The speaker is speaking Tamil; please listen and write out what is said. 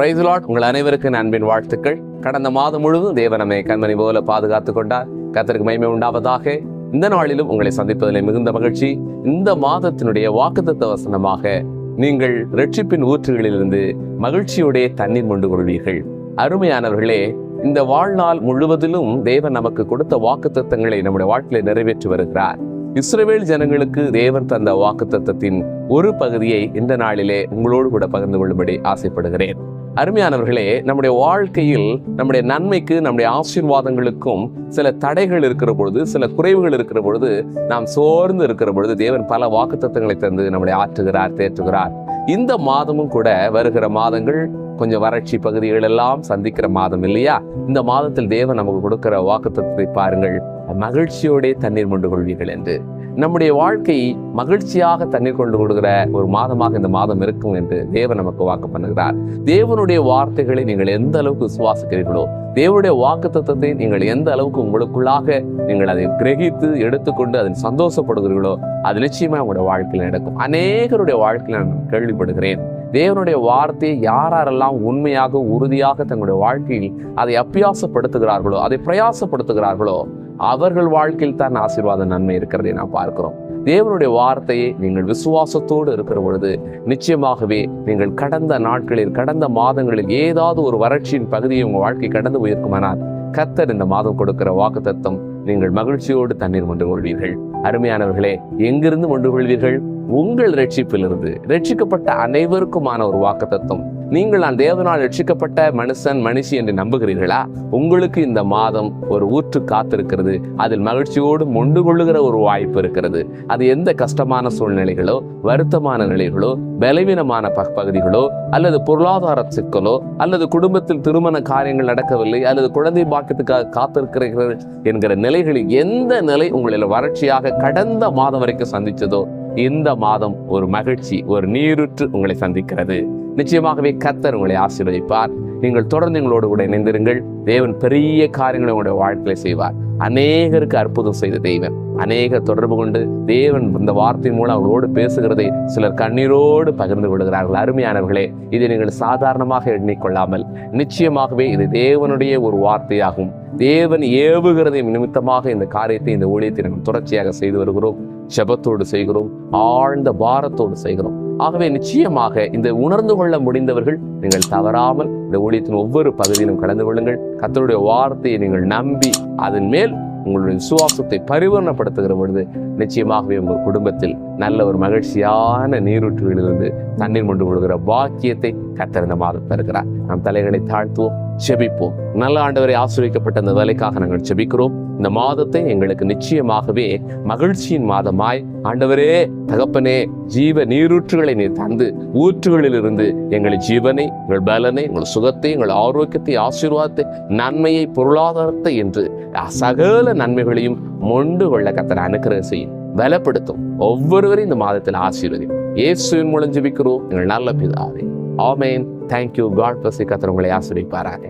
பிரைஸ் லாட் உங்கள் அனைவருக்கும் அன்பின் வாழ்த்துக்கள். கடந்த மாதம் முழுவதும் தேவனமே கண்மணி போல பாதுகாத்து கொண்டார். கத்தருக்கு மகிமை உண்டாவதாக. இந்த நாளிலும் உங்களை சந்திப்பதில் மிகுந்த மகிழ்ச்சி. இந்த மாதத்தினுடைய வாக்குத்தத்த வசனமாக நீங்கள் ரட்சிப்பின் ஊற்றுகளிலிருந்து மகிழ்ச்சியுடைய தண்ணீர் கொண்டு கொள்வீர்கள். அருமையானவர்களே இந்த வாழ்நாள் முழுவதிலும் தேவன் நமக்கு கொடுத்த வாக்குத்தத்தங்களை நம்முடைய வாழ்க்கையில் நிறைவேற்றி வருகிறார். இஸ்ரேல் ஜனங்களுக்கு தேவன் தந்த வாக்குத்தத்தத்தின் ஒரு பகுதியை இந்த நாளிலே உங்களோடு கூட பகிர்ந்து கொள்ளும்படி ஆசைப்படுகிறேன். அருமையானவர்களே நம்முடைய வாழ்க்கையில் நம்முடைய நன்மைக்கு நம்முடைய ஆசீர்வாதங்களுக்கும் சில தடைகள் இருக்கிற பொழுது சில குறைவுகள் இருக்கிற பொழுது நாம் சோர்ந்து இருக்கிற பொழுது தேவன் பல வாக்குத்தத்தங்களை தந்து நம்மளை ஆற்றுகிறார் தேற்றுகிறார். இந்த மாதமும் கூட வருகிற மாதங்கள் கொஞ்சம் வறட்சி பகுதிகள் எல்லாம் சந்திக்கிற மாதம் இல்லையா? இந்த மாதத்தில் தேவன் நமக்கு கொடுக்கிற வாக்குத்தத்தை பாருங்கள். மகிழ்ச்சியோட தண்ணீர் கொண்டு கொள்வீர்கள் என்று. நம்முடைய வாழ்க்கை மகிழ்ச்சியாக தண்ணீர் கொண்டு கொடுக்கிற ஒரு மாதமாக இந்த மாதம் இருக்கும் என்று தேவன் நமக்கு வாக்கு பண்ணுகிறார். தேவனுடைய வார்த்தைகளை நீங்கள் எந்த அளவுக்கு விசுவாசிக்கிறீர்களோ தேவனுடைய வாக்கு தத்துவத்தை நீங்கள் எந்த அளவுக்கு உங்களுக்குள்ளாக நீங்கள் அதை கிரகித்து எடுத்துக்கொண்டு அதில் சந்தோஷப்படுகிறீர்களோ அது நிச்சயமா உங்களுடைய வாழ்க்கையில் நடக்கும். அநேகருடைய வாழ்க்கையில் நான் கேள்விப்படுகிறேன். தேவனுடைய வார்த்தையை யாரெல்லாம் உண்மையாக உறுதியாக தங்களுடைய வாழ்க்கையில் அதை அப்பியாசப்படுத்துகிறார்களோ அதை பிரயாசப்படுத்துகிறார்களோ அவர்கள் வாழ்க்கையில் தான் ஆசீர்வாத நன்மை இருக்கிறதை நாம் பார்க்கிறோம். தேவனுடைய வார்த்தையை நீங்கள் விசுவாசத்தோடு இருக்கிற பொழுது நிச்சயமாகவே நீங்கள் கடந்த நாட்களில் கடந்த மாதங்களில் ஏதாவது ஒரு வறட்சியின் பகுதியை உங்கள் வாழ்க்கை கடந்து போயிருக்குமானால் கத்தர் இந்த மாதம் கொடுக்கிற வாக்கு தத்துவம் நீங்கள் மகிழ்ச்சியோடு தண்ணீர் கொண்டு கொள்வீர்கள். அருமையானவர்களே எங்கிருந்து கொண்டு கொள்வீர்கள்? உங்கள் ரட்சிப்பிலிருந்து ரட்சிக்கப்பட்ட அனைவருக்குமான ஒரு வாக்கு தத்துவம் நீங்கள் நான் தேவனால் ரட்சிக்கப்பட்ட மனுஷன் மனுஷி என்று நம்புகிறீர்களா? உங்களுக்கு இந்த மாதம் ஒரு ஊற்று காத்திருக்கிறது. அதில் மகிழ்ச்சியோடு மொண்டு கொள்ளுகிற ஒரு வாய்ப்பு இருக்கிறது. அது எந்த கஷ்டமான சூழ்நிலைகளோ வருத்தமான நிலைகளோ பலவீனமான ப- பகுதிகளோ அல்லது பொருளாதார சிக்கலோ அல்லது குடும்பத்தில் திருமண காரியங்கள் நடக்கவில்லை அல்லது குழந்தை பாக்கியத்துக்காக காத்திருக்கிறீர்கள் என்கிற நிலைகளில் எந்த நிலை உங்களில் வறட்சியாக கடந்த மாதம் வரைக்கும் சந்தித்ததோ இந்த மாதம் ஒரு மகிழ்ச்சி ஒரு நீருற்று உங்களை சந்திக்கிறது. நிச்சயமாகவே கத்தர் உங்களை ஆசீர்வதிப்பார். நீங்கள் தொடர்ந்து எங்களோடு கூட இணைந்திருங்கள். தேவன் பெரிய காரியங்களை உங்களுடைய வாழ்க்கையை செய்வார். அநேகருக்கு அற்புதம் செய்த தெய்வன் அநேக தொடர்பு கொண்டு தேவன் இந்த வார்த்தை மூலம் அவர்களோடு பேசுகிறதை சிலர் கண்ணீரோடு பகிர்ந்து கொள்கிறார்கள். அருமையானவர்களே இதை நீங்கள் சாதாரணமாக எண்ணிக்கொள்ளாமல் நிச்சயமாகவே இது தேவனுடைய ஒரு வார்த்தையாகும். தேவன் ஏவுகிறதை நிமித்தமாக இந்த காரியத்தை இந்த ஊழியத்தை நாம் தொடர்ச்சியாக செய்து வருகிறோம். செபத்தோடு செய்கிறோம். ஆழ்ந்த பாரத்தோடு செய்கிறோம். ஆகவே நிச்சயமாக இந்த உணர்ந்து கொள்ள முடிந்தவர்கள் நீங்கள் தவறாமல் இந்த ஊழியத்தின் ஒவ்வொரு பகுதியிலும் கலந்து கொள்ளுங்கள். கத்தருடைய வார்த்தையை நீங்கள் நம்பி அதன் மேல் உங்களுடைய விசுவாசத்தை பரிவர்ணப்படுத்துகிற பொழுது நிச்சயமாகவே உங்கள் குடும்பத்தில் நல்ல ஒரு மகிழ்ச்சியான நீரூற்றுகளிலிருந்து தண்ணீர் கொண்டு கொடுக்கிற பாக்கியத்தை கத்திருந்த மாதம் தருகிறார். நம் தலைகளை தாழ்த்துவோம் செபிப்போம். நல்ல ஆண்டவரை ஆசிரியக்கப்பட்ட அந்த வேலைக்காக நாங்கள் செபிக்கிறோம். இந்த மாதத்தை எங்களுக்கு நிச்சயமாகவே மகிழ்ச்சியின் மாதமாய். ஆண்டவரே தகப்பனே ஜீவ நீரூற்றுகளை நீர் தந்து ஊற்றுகளில் இருந்து எங்கள் ஜீவனை எங்கள் பலனை எங்கள் சுகத்தை எங்கள் ஆரோக்கியத்தை ஆசீர்வாதத்தை நன்மையை பொருளாதாரத்தை என்று சகல நன்மைகளையும் மொண்டு கொள்ள கத்தனை அனுக்கிரகம் செய்யும். பலப்படுத்தும். ஒவ்வொருவரையும் இந்த மாதத்தில் ஆசீர்வதியும். இயேசுவின் மூலம் ஜெபிக்கிறோம். எங்கள் நல்ல பிதாவே. ஆமேன். தேங்க்யூ காட் பசி கத்தர் உங்களை ஆசிரியப்பாராக